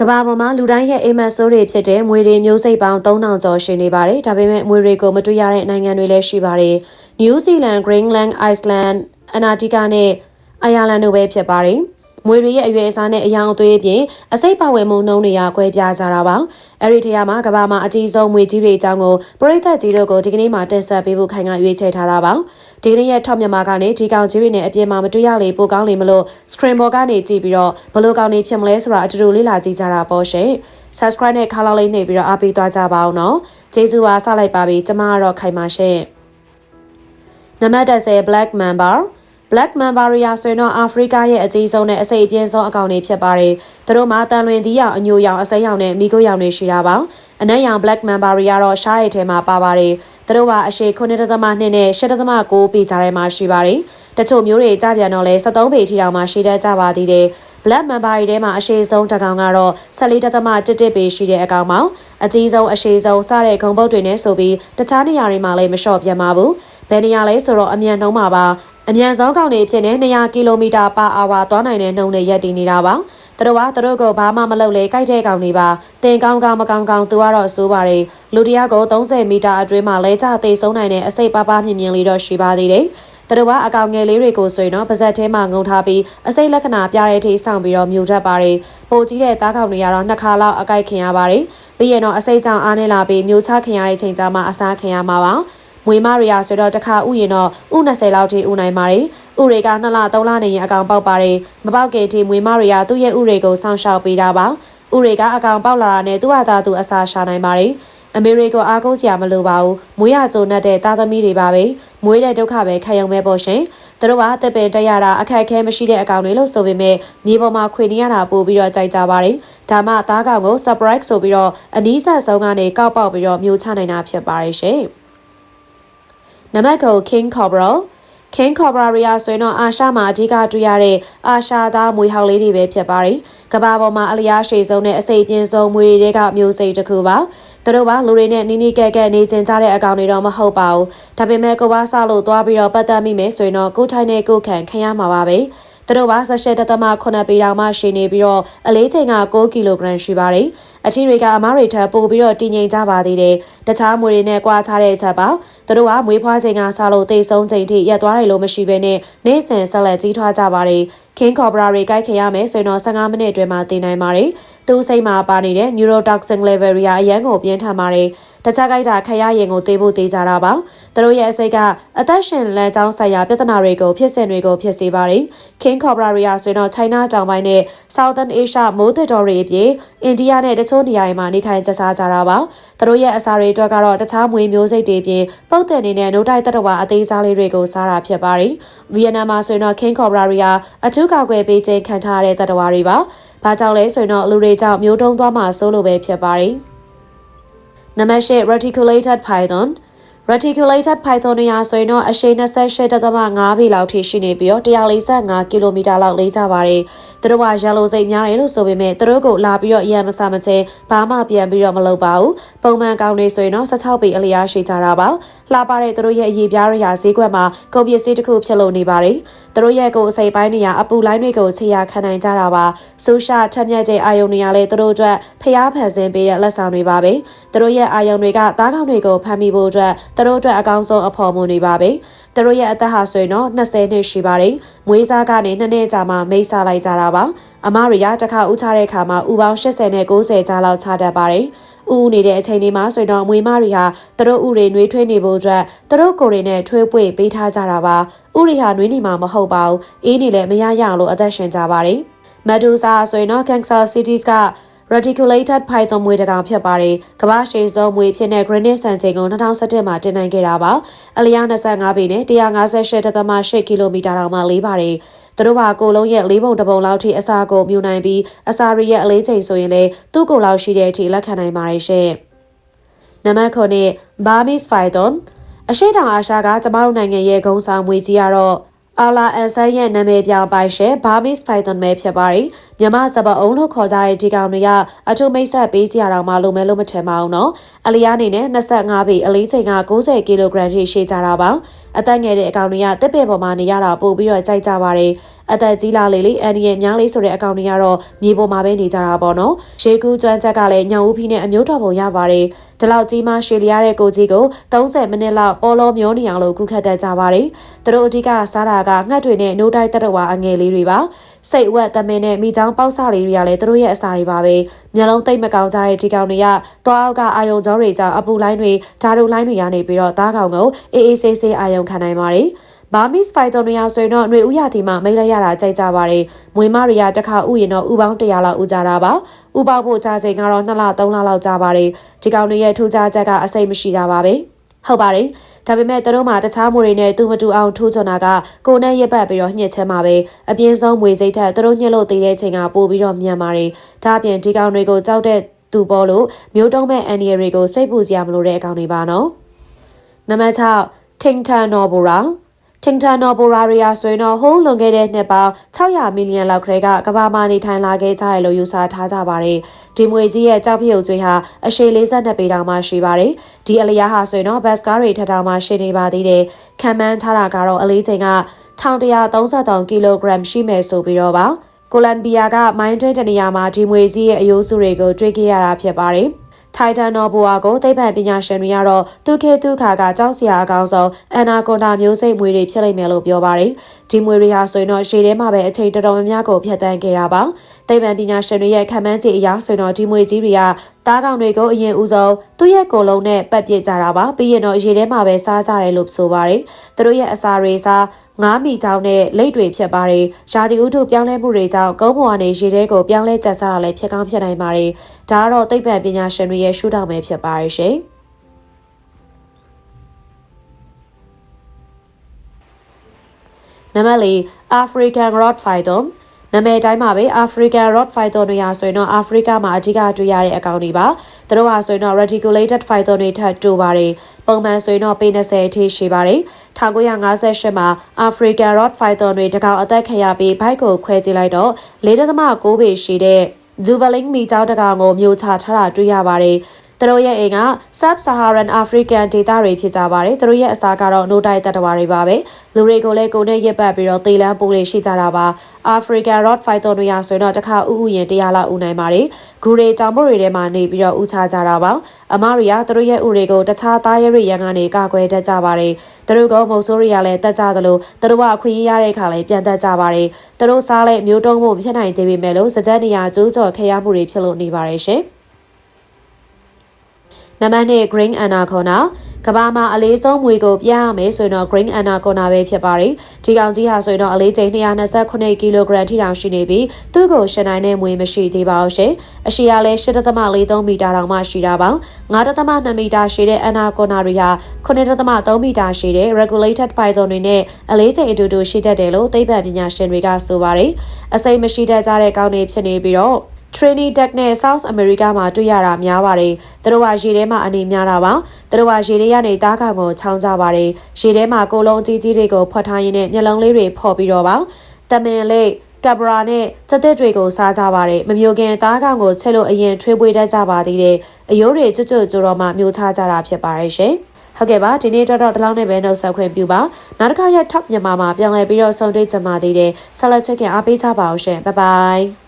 ကဘာပေါ်မှာလူတိုင်းရဲ့အိမ်မက်ဆိုးတွေဖြစ်တဲ့မွေတွေမျိုးစိတ်ပေါင်း3000ကျော်ရှိနေပါတယ်။ဒါပေမဲ့မွေတွေကိုမတွေ့ရတဲ့နိုင်ငံတွေလည်းရှိပါတယ်။ New Zealand, Greenland, Iceland, Antarctica နဲ့အိုင်ယာလန်တို့ပဲဖြစ်ပါတယ်။ မွေတွေရဲ့အရွယ်အစားနဲ့အယောင်အသွေးအပြင်အစိတ်ပါဝင်မှုနှုံးတွေကကွဲပြားကြတာပါ။အဲဒီထရာမှာကဘာမှာအကြီးဆုံးမွေကြီးတွေအကြောင်းကိုပရိသတ်ကြီးတို့ကိုဒီကနေ့မှတင်ဆက်ပေးဖို့ခိုင်ကရွေးချယ်ထားတာပါ။ဒီကနေ့ရဲ့ထောက်မြန်မာကနေဒီကောင်ကြီးတွေနဲ့အပြင်မှာမတွေ့ရလေပိုကောင်းလေမလို့ screen ပေါ်ကနေကြည့်ပြီးတော့ဘလို့ကောင်းနေဖြစ်မလဲဆိုတာအတူတူလေ့လာကြည့်ကြတာပေါ့ရှင်။ subscribe နဲ့ခါလောက်လေးနှိပ်ပြီးတော့အားပေးသွားကြပါအောင်နော်။ကျေးဇူးပါဆလိုက်ပါပြီကျမကတော့ခိုင်ပါရှင်။နံပါတ်10 Black Mamba Black Mambaria ဆိုရင်တော့အာဖရိကရဲ့အကြီးဆုံးနဲ့အစိပ်အပြင်းဆုံးအကောင်တွေဖြစ်ပါတယ်။သူတို့မှာတန်လွင်သီးရောင်အညိုရောင်အစိမ်းရောင်နဲ့မိခိုးရောင်တွေရှိတာပါ။အနက်ရောင် Black Mambaria တော့ရှားရဲ့ထဲမှာပါပါတယ်။သူတို့ကအရှိ9.2နဲ့8.9ပေကြားထဲမှာရှိပါတယ်။တချို့မျိုးတွေကြပြန်တော့လဲ73ပေထိတောင်မှရှိတတ်ကြပါသေးတယ်။ Black Mamba တွေထဲမှာအရှိဆုံးတစ်ကောင်ကတော့14.1ပေရှိတဲ့အကောင်ပါအကြီးဆုံးအရှိဆုံးစတဲ့ဂုံပုတ်တွေနဲ့ဆိုပြီးတခြားနေရာတွေမှာလည်းမလျှော့ပြတ်ပါဘူးဘယ်နေရာလဲဆိုတော့အမြန်နှုံးမှာပါအမြန်ဆုံးကောင်တွေဖြစ်နေ200ကီလိုမီတာပါအာဝါသွားနိုင်တဲ့နှုန်းနဲ့ရပ်တည်နေတာပါသူတို့ကသူတို့ကိုဘာမှမလုပ်လေကြိုက်တဲ့ကောင်တွေပါတင်ကောင်းကောင်းမကောင်းကောင်းသူကတော့စိုးပါတယ်လူတယောက်ကို30မီတာအတွင်းမှာလဲကျသေးဆုံးနိုင်တဲ့အစိပ်ပါးပါးမြင်မြင်လေးတော့ရှိပါသေးတယ် သူတို့ကအကောင်ငယ်လေးတွေကိုဆိုရင်တော့ပါဇက်ထဲမှာငုံထားပြီးအစိတ်လက္ခဏာပြတဲ့အထိဆောင်ပြီးတော့မြူတတ်ပါတယ်။ပိုကြီးတဲ့သားကောင်တွေကတော့နှစ်ခါလောက်အကိုက်ခင်ရပါတယ်။ပြီးရင်တော့အစိတ်ကြောင်အားနေလာပြီးမြူချခင်ရတဲ့ချိန်ကြာမှအစားခင်ရမှာပါ။မွေမရီယာဆိုတော့တစ်ခါဥရင်တော့ဥ20လောက်ထိဥနိုင်ပါတယ်။ဥတွေက2လ3လနေရင်အကောင်ပေါက်ပါတယ်။မပေါက်ခင်ထိမွေမရီယာသူ့ရဲ့ဥတွေကိုစောင့်ရှောက်ပေးတာပါ။ဥတွေကအကောင်ပေါက်လာတာနဲ့သူ့ဟာသာသူအစာရှာနိုင်ပါတယ်။ အမေရိကအားကိုးစရာမလိုပါဘူးမွေးရကြိုနဲ့တဲ့သားသမီးတွေပါပဲမွေးတဲ့ဒုက္ခပဲခံရုံပဲပေါ့ရှင်သူတို့ကတက်ပင်တက်ရတာအခက်အခဲမရှိတဲ့အကောင်တွေလို့ဆိုပေမဲ့မြေပေါ်မှာခွေနေရတာပို့ပြီးတော့ကြိုက်ကြပါတယ်ဒါမှသားကောင်ကို surprise ဆိုပြီးတော့အနီးဆက်ဆုံးကနေကောက်ပေါက်ပြီးတော့မျိုးချနိုင်တာဖြစ်ပါတယ်ရှင်နံပါတ်9 King Cobra King Cobraria ဆိုရင်တော့အာရှမှာအဓိကတွေ့ရတဲ့အာရှသားမွေဟောက်လေးတွေပဲဖြစ်ပါတယ်။ကမ္ဘာပေါ်မှာအလျားရှည်ဆုံးနဲ့အစိပ်ပြင်းဆုံးမွေတွေကမျိုးစိတ်တစ်ခုပါ။သူတို့ကလူတွေနဲ့နီးနီးကဲကဲနေကျင်ကြတဲ့အကောင်တွေတော့မဟုတ်ပါဘူး။ဒါပေမဲ့ကိုဘာဆလို့သွားပြီးတော့ပတ်သက်မိမယ်ဆိုရင်တော့ကိုထိုင်နဲ့ကိုခံခံရမှာပါပဲ။သူတို့ပါ18.8ပေတောင်မှရှိနေပြီးတော့အလေးချိန်က6ကီလိုဂရမ်ရှိပါတယ်။ အထီတွေကအမားတွေထပ်ပို့ပြီးတော့တည်ငြိမ်ကြပါသေးတယ်။တခြားမွေတွေနဲ့ကွာခြားတဲ့အချက်ပါ။သူတို့ကမွေးဖွားချိန်ကစလို့တိတ်ဆုံးချိန်ထိရက်သွားတယ်လို့မရှိဘဲနဲ့နေ့စဉ်ဆက်လက်ကြီးထွားကြပါတယ်။ King Cobra တွေကြိုက်ခင်ရမယ်ဆိုရင်တော့15မိနစ်အတွင်းမှာတင်နိုင်ပါတယ်။သူ့စိတ်မှာပါနေတဲ့ neurotoxin level တွေအရန်ကိုပြင်းထန်ပါတယ်။တခြားကြိုက်တာခရရင်ကိုသေးဖို့သေးကြတာပါသူတို့ရဲ့အစိတ်ကအသက်ရှင်လမ်းကြောင်းဆိုင်ရာပြဿနာတွေကိုဖြစ်စဉ်တွေကိုဖြစ်စေပါတယ် King Cobra တွေဟာဆိုရင်တော့ China တောင်ပိုင်းနဲ့ Southern Asia မိုးတက်တော်တွေအပြင်အိန္ဒိယနဲ့တချို့နေရာတွေမှာနေထိုင်ကျဆာကြတာပါသူတို့ရဲ့အစာတွေအတွက်ကတော့တခြားမွေမျိုးစိတ်တွေပြင်ပုတ်တဲ့နေနဲ့နိုးတိုက်တတဝါအသေးစားလေးတွေကိုစားတာဖြစ်ပါတယ်ဗီယက်နမ်မှာဆိုရင်တော့ King Cobra တွေဟာအထူးကောက်ွယ်ပေးခြင်းခံထားရတဲ့တတဝါတွေပါဘာကြောင့်လဲဆိုရင်တော့လူတွေကြောင့်မျိုးတုံးသွားမှစိုးလို့ပဲဖြစ်ပါတယ်နံပါတ်၈ reticulated python reticulated python တွေဟာဆိုရင်တော့အရှိ28.5ပေလောက်ထိရှိနေပြီးတော့145ကီလိုမီတာလောက်လေးကြပါတယ်။သူတို့ကရလိုစိတ်များတယ်လို့ဆိုပေမဲ့သူတို့ကိုလာပြီးတော့အရန်မဆမချင်းဘာမှပြန်ပြီးတော့မလုပ်ပါဘူး။ပုံမှန်ကောင်းနေဆိုရင်တော့16ပေအလျားရှိကြတာပါ။လှပတဲ့သူတို့ရဲ့အရေးပြားတွေဟာဈေးကွက်မှာကုန်ပစ္စည်းတစ်ခုဖြစ်လို့နေပါတယ်။သူတို့ရဲ့ကိုယ်အစိပ်ပိုင်းတွေဟာအပူလိုင်းတွေကိုခြေရာခံနိုင်ကြတာပါ။ဆူရှာထက်မြက်တဲ့အာယုံတွေကလည်းသူတို့အတွက်ဖျားဖန်ဆင်းပေးတဲ့လက်ဆောင်တွေပါပဲ။သူတို့ရဲ့အာယုံတွေကသားကောင်တွေကိုဖမ်းမိဖို့အတွက်သူတို့အတွက်အကောင်းဆုံးအဖော်မှုတွေပါပဲ။သူတို့ရဲ့အသက်ဟာဆိုရင်တော့20နှစ်ရှိပါတယ်။မွေးစားကနေနှစ်နှစ်ကြာမှမိတ်စားလိုက်ကြတာပါ။အမတွေကတစ်ခါဥချတဲ့အခါမှာဥပေါင်း80နဲ့90ကြာလောက်ချတတ်ပါတယ်။ဥနေတဲ့အချိန်လေးမှာဆိုတော့မွေမတွေဟာသူတို့ဥတွေနှွေးထွေးနေဖို့အတွက်သူတို့ကိုယ်တွေနဲ့ထွေးပွေပေးထားကြတာပါ။ဥတွေဟာနှွေးနေမှာမဟုတ်ပါဘူး။အေးနေလည်းမရရအောင်လို့အသက်ရှင်ကြပါတယ်။မက်ဒူဆာဆိုရင်တော့ Kansas City က reticulated python မွေးတကောင်ဖြစ်ပါတယ်။ကမ္ဘာရှိဆုံးမွေဖြစ်တဲ့ granite စံချိန်ကို2017မှာတင်နိုင်ခဲ့တာပါ။အလျား25ပေနဲ့158.8ကီလိုမီတာတောင်မှလေးပါတယ်။သူတို့ဟာကိုလုံးရဲ့လေးပုံတစ်ပုံလောက်ထိအစာကိုမြူနိုင်ပြီးအစာရရဲ့အလေးချိန်ဆိုရင်လေသူ့ကိုယ်လောက်ရှိတဲ့အထိလက်ခံနိုင်ပါတယ်ရှင်။နံပါတ်9 Burmese python အရှိတောင်အာရှကကျမတို့နိုင်ငံရဲ့ဂုံဆောင်မွေကြီးကတော့ အာလာအန်ဆန်ရဲ့နာမည်ပြောင်းပိုင်ရှင်ဘာမစ်ဖိုင်သွန်မဲဖြစ်ပါတယ်။မြမစပအုံလို့ခေါ်ကြတဲ့ဒီကောင်တွေကအထုမိတ်ဆက်ပေးစီရအောင်မလိုမဲလို့မထင်ပါဘူးနော်အလျားအနေနဲ့25ပေအလေးချိန်က90ကီလိုဂရမ်ထိရှိကြတာပါအသက်ငယ်တဲ့အကောင်တွေကတစ်ပင်ပေါ်မှာနေရတာပို့ပြီးတော့ကြိုက်ကြပါတယ် အသက်ကြီးလာလေလေအန်ဒီရဲ့များလေးဆိုတဲ့အကောင်တွေကတော့မြေပေါ်မှာပဲနေကြတာပေါ့နော်ရေကူးကျွမ်းချက်ကလည်းညောင်ဦးဖီးနဲ့အမျိုးတော်ပုံရပါတယ်ဒီလောက်ကြီးမှရှည်လျားတဲ့ကိုကြီးကို30မိနစ်လောက်ပေါ်လောမျောနေအောင်လို့ခုခတ်တတ်ကြပါတယ်သူတို့အဓိကစားတာကငှက်တွေနဲ့နိုးတိုက်တက်တော်အငယ်လေးတွေပါစိတ်ဝက်သမင်းနဲ့မိချောင်းပေါက်ဆလေးတွေကလည်းသူတို့ရဲ့အစာတွေပါပဲမျက်လုံးတိတ်မကောင်းကြတဲ့ဒီကောင်တွေကသွားအောက်ကအာယုံကြောတွေကြောင့်အပူလိုင်းတွေဓာတ်တို့လိုင်းတွေကနေပြီးတော့သားကောင်ကိုအေးအေးဆေးဆေးအာယုံခံနိုင်ပါတယ် ဘာမစ်ဖိုင်တိုနီယာဆိုရင်တော့ຫນွေဥရတီမှာမိတ်လိုက်ရတာကြိုက်ကြပါတယ်။မွေမရီယာတစ်ခါဥရင်တော့ဥပေါင်း100လောက်ဥကြတာပါ။ဥပေါက်ဖို့ကြာချိန်ကတော့2လ3လလောက်ကြာပါတယ်။ဒီကောင်တွေရဲ့ထူးခြားချက်ကအစိတ်မရှိတာပါပဲ။ဟုတ်ပါတယ်။ဒါပေမဲ့သူတို့မှာတခြားမွေတွေနဲ့သူမတူအောင်ထိုးချွန်တာကကိုနဲ့ရက်ပတ်ပြီးတော့ညှစ်ချမ်းပါပဲအပြင်းဆုံးမွေစိတ်ထက်သူတို့ညှစ်လို့သေးတဲ့ချိန်ကပို့ပြီးတော့မြန်ပါတယ်ဒါအပြင်ဒီကောင်တွေကိုကြောက်တဲ့သူပေါ်လို့မျိုးတုံးမဲ့အန်ဒီရီကိုစိတ်ပူစရာမလိုတဲ့အကောင်တွေပါနော်နံပါတ်6 Tingtan Nobura တင်တာနော်ဘိုရာရီယာဆိုရင်တော့ဟိုးလွန်ခဲ့တဲ့နှစ်ပေါင်း600မီလီယံလောက်ခရဲကကမ္ဘာမှာနေထိုင်လာခဲ့ကြတယ်လို့ယူဆထားကြပါတယ်။ဒီမွေကြီးရဲ့ကြောက်ဖြုတ်ကျွေးဟာအရှိ42ပေတောင်မှရှိပါတယ်။ဒီအလျားဟာဆိုရင်တော့ဘတ်စကားတွေထက်တောင်မှရှိနေပါသေးတယ်။ခံမှန်းထားတာကတော့အလေးချိန်က1133ကီလိုဂရမ်ရှိမယ်ဆိုပြီးတော့ပါ။ကိုလံဘီယာကမိုင်းတွင်းတနေရာမှာဒီမွေကြီးရဲ့အယိုးစုတွေကိုတွေ့ခဲ့ရတာဖြစ်ပါတယ်။ ထိုင်တန်နော်ဘွာကိုသိပ္ပံပညာရှင်တွေကတော့သူခေသူခါကကြောက်စရာအကောင်းဆုံးအနာကွန်တာမျိုးစိတ်မွေတွေဖြစ်လိမ့်မယ်လို့ပြောပါတယ်။ဒီမွေတွေဟာဆိုရင်တော့ရှေ့ထဲမှာပဲအချိန်တော်တော်များများကိုဖျက်ဆီးခဲ့တာပါ။သိပ္ပံပညာရှင်တွေရဲ့ခံမှန်းချက်အရဆိုရင်တော့ဒီမွေကြီးတွေက တားကောင်တွေကိုအရင်ဦးဆုံးသူ့ရဲ့ကိုယ်လုံးနဲ့ပတ်ပြစ်ကြတာပါ။ပြီးရင်တော့ရေထဲမှာပဲစားကြတယ်လို့ဆိုပါတယ်။သူတို့ရဲ့အစာတွေစားငားမိချောင်းနဲ့လိတ်တွေဖြစ်ပါတယ်။ရာသီဥတုပြောင်းလဲမှုတွေကြောင့်ကုန်းပေါ်ကနေရေထဲကိုပြောင်းလဲကျဆတာလည်းဖြစ်ကောင်းဖြစ်နိုင်ပါတယ်။ဒါကတော့သိပ္ပံပညာရှင်တွေရဲ့ရှုထောင့်ပဲဖြစ်ပါတယ်ရှင်။နံပါတ်၄ African Road Python နာမည်တိုင်းမှာပဲ African Road Python တွေဟာဆိုရင်တော့ Africa မှာအဓိကတွေ့ရတဲ့အကောင်တွေပါ။သူတို့ဟာဆိုရင်တော့ reticulated python တွေထပ်တူပါတယ်။ပုံမှန်ဆိုရင်တော့ပေ20အထိရှိပါတယ်။1958မှာ African Road Python တွေတကောင်အသက်ခံရပြီးဘိုက်ကိုခွဲကြည့်လိုက်တော့4.6ပေရှိတဲ့ Juveling မိကြောက်တကောင်ကိုမျိုးချထားတာတွေ့ရပါတယ်။ သူတို့ရဲ့အိမ်က Sub-Saharan African ဒေသတွေဖြစ်ကြပါတယ်။သူတို့ရဲ့အစားကတော့ no diet တတဝါတွေပါပဲ။လူတွေကိုလည်းကိုနဲ့ရစ်ပတ်ပြီးတော့သေလန်းပိုးတွေရှိကြတာပါ။ African Road Python တွေရဆိုရင်တော့တစ်ခါဥဥရင်တရားလောက်ဥနိုင်ပါတယ်။ဂူတွေတောင်ပေါ်တွေထဲမှာနေပြီးတော့ဥချကြတာပါ။အမရီကသူတို့ရဲ့ဥတွေကိုတခြားသားရဲရရန်ကနေကာကွယ်တတ်ကြပါတယ်။သူတို့ကမုတ်ဆိုးတွေကလည်းတက်ကြသလိုသူတို့ကအခွင့်အရေးရတဲ့ခါလည်းပြန်တက်ကြပါတယ်။သူတို့စားလဲမျိုးတုံးမှုဖြစ်နိုင်သေးပေမဲ့လို့စကြက်နေရကျိုးကျော်ခရမှုတွေဖြစ်လို့နေပါတယ်ရှင်။ နံပါတ်2 Green Anaconda ကဘာမှာအလေးဆုံးမွေကိုပြရမယ်ဆိုရင်တော့ Green Anaconda ပဲဖြစ်ပါတယ်ဒီကောင်ကြီးဟာဆိုရင်တော့အလေးချိန်228ကီလိုဂရမ်ထိတောင်ရှိနေပြီးသူ့ကိုရှင်နိုင်တဲ့မွေမရှိသေးပါဘူးရှင်အရှိရလဲ8.43မီတာတောင်မှရှိတာပါ9.2မီတာရှိတဲ့ Anaconda တွေဟာ9.3မီတာရှိတဲ့ regulated python တွေနဲ့အလေးချိန်အတူတူရှိတတ်တယ်လို့သိပ္ပံပညာရှင်တွေကဆိုပါတယ်အစိမ့်မရှိတတ်ကြတဲ့ကောင်တွေဖြစ်နေပြီးတော့ Trinidad နဲ့ South America မှာတွေ့ရတာများပါတယ်။သူတို့ကရေထဲမှာအနေများတာပါ။သူတို့ကရေထဲကနေသားကောင်ကိုချောင်းကြပါတယ်။ရေထဲမှာကိုလုံးကြီးကြီးတွေကိုဖွက်ထားရင်းနဲ့မျက်လုံးလေးတွေဖော်ပြီးတော့ပါ။တမင်လေးကဘရာနဲ့စက်သက်တွေကိုစားကြပါတယ်မမျိုးခင်သားကောင်ကိုချက်လို့အရင်ထွေးပွေးတတ်ကြပါသေးတယ်အယိုးတွေကျွတ်ကျွတ်ကြတော့မှမျိုးချကြတာဖြစ်ပါရဲ့ရှင်ဟုတ်ကဲ့ပါဒီနေ့တော့တော့ဒီလောက်နဲ့ပဲနှုတ်ဆက်ခွင့်ပြုပါနောက်တစ်ခါရ top မြန်မာမှာပြန်လည်ပြီးတော့ဆုံတွေ့ကြပါသေးတယ်ဆက်လက်ချက်ကအားပေးကြပါအောင်ရှင်ဘိုင်ဘိုင်